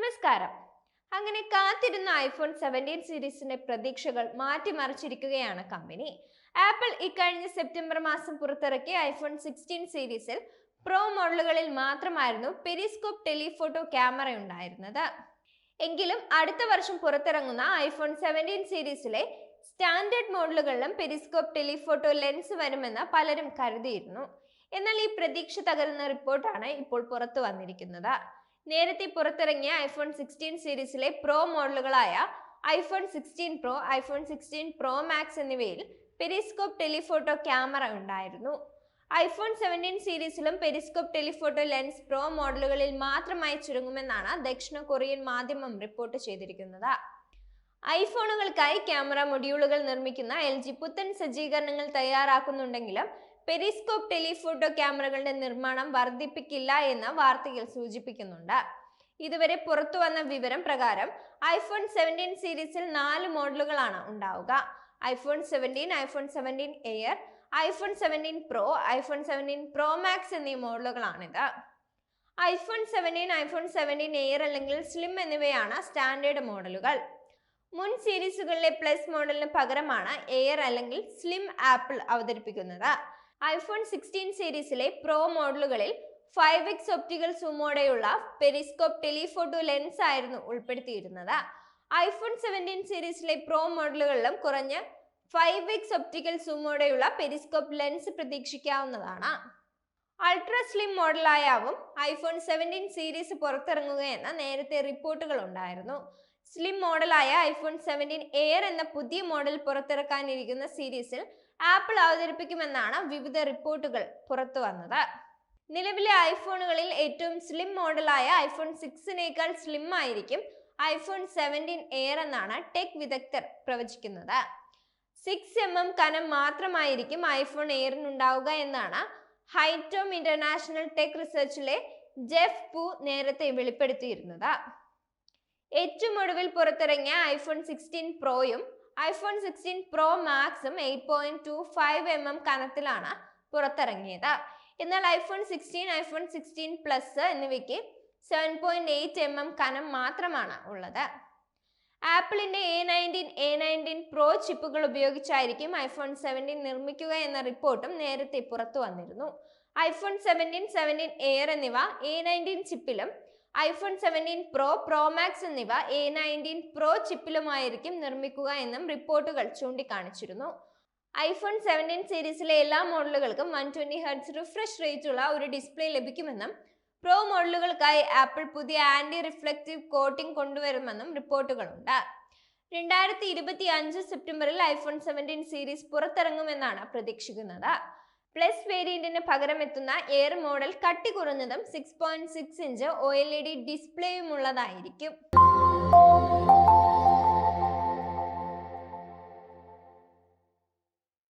നമസ്കാരം. അങ്ങനെ കാത്തിരുന്ന ഐഫോൺ സെവന്റീൻ സീരീസിന്റെ പ്രതീക്ഷകൾ മാറ്റിമറിച്ചിരിക്കുകയാണ് കമ്പനി. ആപ്പിൾ ഇക്കഴിഞ്ഞ സെപ്റ്റംബർ മാസം പുറത്തിറക്കിയ ഐഫോൺ സിക്സ്റ്റീൻ സീരീസിൽ പ്രോ മോഡലുകളിൽ മാത്രമായിരുന്നു പെരിസ്കോപ്പ് ടെലിഫോട്ടോ ക്യാമറ ഉണ്ടായിരുന്നത് എങ്കിലും അടുത്ത വർഷം പുറത്തിറങ്ങുന്ന ഐഫോൺ സെവന്റീൻ സീരീസിലെ സ്റ്റാൻഡേർഡ് മോഡലുകളിലും പെരിസ്കോപ്പ് ടെലിഫോട്ടോ ലെൻസ് വരുമെന്ന് പലരും കരുതിയിരുന്നു. എന്നാൽ ഈ പ്രതീക്ഷ തകരുന്ന റിപ്പോർട്ടാണ് ഇപ്പോൾ പുറത്തു വന്നിരിക്കുന്നത്. നേരത്തെ പുറത്തിറങ്ങിയ ഐഫോൺ സിക്സ്റ്റീൻ സീരീസിലെ pro മോഡലുകളായ iPhone sixteen pro iPhone sixteen pro max എന്നിവയിൽ പെരിസ്കോപ്പ് ടെലിഫോട്ടോ ക്യാമറ ഉണ്ടായിരുന്നു. ഐഫോൺ സെവന്റീൻ സീരീസിലും പെരിസ്കോപ്പ് ടെലിഫോട്ടോ ലെൻസ് പ്രോ മോഡലുകളിൽ മാത്രമായി ചുരുങ്ങുമെന്നാണ് ദക്ഷിണ കൊറിയൻ മാധ്യമം റിപ്പോർട്ട് ചെയ്തിരിക്കുന്നത്. ഐഫോണുകൾക്കായി ക്യാമറ മൊഡ്യൂളുകൾ നിർമ്മിക്കുന്ന എൽ പുത്തൻ സജ്ജീകരണങ്ങൾ തയ്യാറാക്കുന്നുണ്ടെങ്കിലും പെരിസ്കോപ്പ് ടെലിഫോട്ടോ ക്യാമറകളുടെ നിർമ്മാണം വർദ്ധിപ്പിക്കില്ല എന്ന വാർത്തകൾ സൂചിപ്പിക്കുന്നുണ്ട്. ഇതുവരെ പുറത്തു വന്ന വിവരം പ്രകാരം ഐഫോൺ സെവന്റീൻ സീരീസിൽ നാല് മോഡലുകളാണ് ഉണ്ടാവുക. IPhone seventeen iPhone seventeen air iPhone seventeen pro iPhone seventeen pro max എന്നീ മോഡലുകളാണിത്. IPhone seventeen iPhone seventeen air അല്ലെങ്കിൽ സ്ലിം എന്നിവയാണ് സ്റ്റാൻഡേർഡ് മോഡലുകൾ. മുൻ സീരീസുകളിലെ പ്ലസ് മോഡലിന് പകരമാണ് എയർ അല്ലെങ്കിൽ സ്ലിം ആപ്പിൾ അവതരിപ്പിക്കുന്നത്. ഐഫോൺ സിക്സ്റ്റീൻ സീരീസിലെ പ്രോ മോഡലുകളിൽ ഫൈവ് എക്സ് ഒപ്റ്റിക്കൽ സൂമോടെയുള്ള പെരിസ്കോപ്പ് ടെലിഫോട്ടോ ലെൻസ് ആയിരുന്നു ഉൾപ്പെടുത്തിയിരുന്നത്. ഐഫോൺ സെവന്റീൻ സീരീസിലെ പ്രോ മോഡലുകളിലും കുറഞ്ഞ ഫൈവ് എക്സ് ഒപ്റ്റിക്കൽ സൂമോടെയുള്ള പെരിസ്കോപ്പ് ലെൻസ് പ്രതീക്ഷിക്കാവുന്നതാണ്. അൾട്രാ സ്ലിം മോഡലായാവും ഐഫോൺ സെവന്റീൻ സീരീസ് പുറത്തിറങ്ങുകയെന്ന നേരത്തെ റിപ്പോർട്ടുകൾ ഉണ്ടായിരുന്നു. സ്ലിം മോഡലായ ഐഫോൺ സെവന്റീൻ എയർ എന്ന പുതിയ മോഡൽ പുറത്തിറക്കാനിരിക്കുന്ന സീരീസിൽ ആപ്പിൾ അവതരിപ്പിക്കുമെന്നാണ് വിവിധ റിപ്പോർട്ടുകൾ പുറത്തു വന്നത്. നിലവിലെ ഐഫോണുകളിൽ ഏറ്റവും സ്ലിം മോഡലായ ഐഫോൺ സിക്സിനേക്കാൾ സ്ലിം ആയിരിക്കും ഐഫോൺ സെവന്റീൻ എയർ എന്നാണ് ടെക് വിദഗ്ധർ പ്രവചിക്കുന്നത്. സിക്സ് എം എം കനം മാത്രമായിരിക്കും ഐഫോൺ എയറിനുണ്ടാവുക എന്നാണ് ഹൈറ്റോം ഇന്റർനാഷണൽ ടെക് റിസർച്ചിലെ ജെഫ് പു നേരത്തെ വെളിപ്പെടുത്തിയിരുന്നത്. ഏറ്റവും ഒടുവിൽ പുറത്തിറങ്ങിയ ഐഫോൺ സിക്സ്റ്റീൻ പ്രോയും iPhone sixteen pro മാക്സും eight point two five M M കനത്തിലാണ് പുറത്തിറങ്ങിയത്. എന്നാൽ iPhone sixteen iPhone sixteen Plus എന്നിവയ്ക്ക് seven point eight M M കനം മാത്രമാണ് ഉള്ളത്. ആപ്പിളിന്റെ A nineteen A nineteen Pro ചിപ്പുകൾ ഉപയോഗിച്ചായിരിക്കും ഐഫോൺ സെവന്റീൻ നിർമ്മിക്കുക എന്ന റിപ്പോർട്ടും നേരത്തെ പുറത്തു വന്നിരുന്നു. ഐഫോൺ സെവന്റീൻ സെവന്റീൻ എയർ എന്നിവ A nineteen ചിപ്പിലും iPhone seventeen pro pro max എന്നിവ എ നയന്റീൻ പ്രോ ചിപ്പിലുമായിരിക്കും നിർമ്മിക്കുക എന്നും റിപ്പോർട്ടുകൾ ചൂണ്ടിക്കാണിച്ചിരുന്നു. ഐഫോൺ സെവന്റീൻ സീരീസിലെ എല്ലാ മോഡലുകൾക്കും വൺ ട്വന്റി ഹെർട്സ് റിഫ്രഷ് റേറ്റുള്ള ഒരു ഡിസ്പ്ലേ ലഭിക്കുമെന്നും പ്രോ മോഡലുകൾക്കായി ആപ്പിൾ പുതിയ ആന്റി റിഫ്ലക്റ്റീവ് കോട്ടിംഗ് കൊണ്ടുവരുമെന്നും റിപ്പോർട്ടുകളുണ്ട്. രണ്ടായിരത്തി ഇരുപത്തി അഞ്ച് സെപ്റ്റംബറിൽ ഐഫോൺ സെവന്റീൻ സീരീസ് പുറത്തിറങ്ങുമെന്നാണ് പ്രതീക്ഷിക്കുന്നത്. പ്ലസ് വേരിയന്റിന് പകരം എത്തുന്ന എയർ മോഡൽ കട്ടി കുറഞ്ഞതും six point six inch O L E D ഡിസ്പ്ലേയുമുള്ളതായിരിക്കും